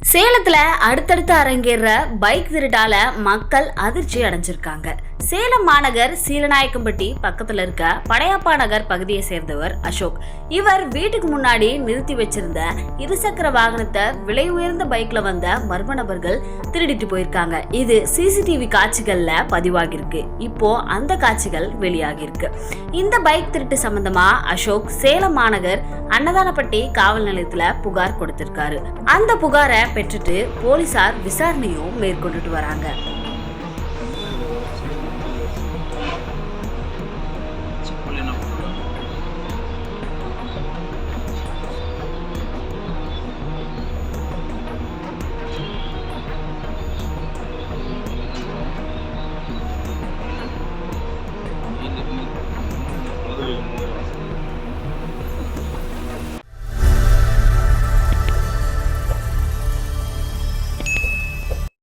சேலத்துல அடுத்தடுத்து அரங்கேற பைக் திருட்டால மக்கள் அதிர்ச்சி அடைஞ்சிருக்காங்க. சேலம் மாநகர் சீலநாயக்கம்பட்டி பக்கத்துல இருக்க படையப்பா நகர் பகுதியை சேர்ந்தவர் அசோக். இவர் வீட்டுக்கு முன்னாடி நிறுத்தி வச்சிருந்த இருசக்கர வாகனத்தை விலை உயர்ந்த பைக்ல வந்த மர்ம நபர்கள் திருடிட்டு போயிருக்காங்க. இது சிசிடிவி காட்சிகள்ல பதிவாகியிருக்கு. இப்போ அந்த காட்சிகள் வெளியாகியிருக்கு. இந்த பைக் திருட்டு சம்பந்தமா அசோக் சேலம் மாநகர் அன்னதானப்பட்டி காவல் நிலையத்துல புகார் கொடுத்திருக்காரு. அந்த புகாரை பெற்றுட்டு போலீசார் விசாரணையும் மேற்கொண்டுட்டு வராங்க.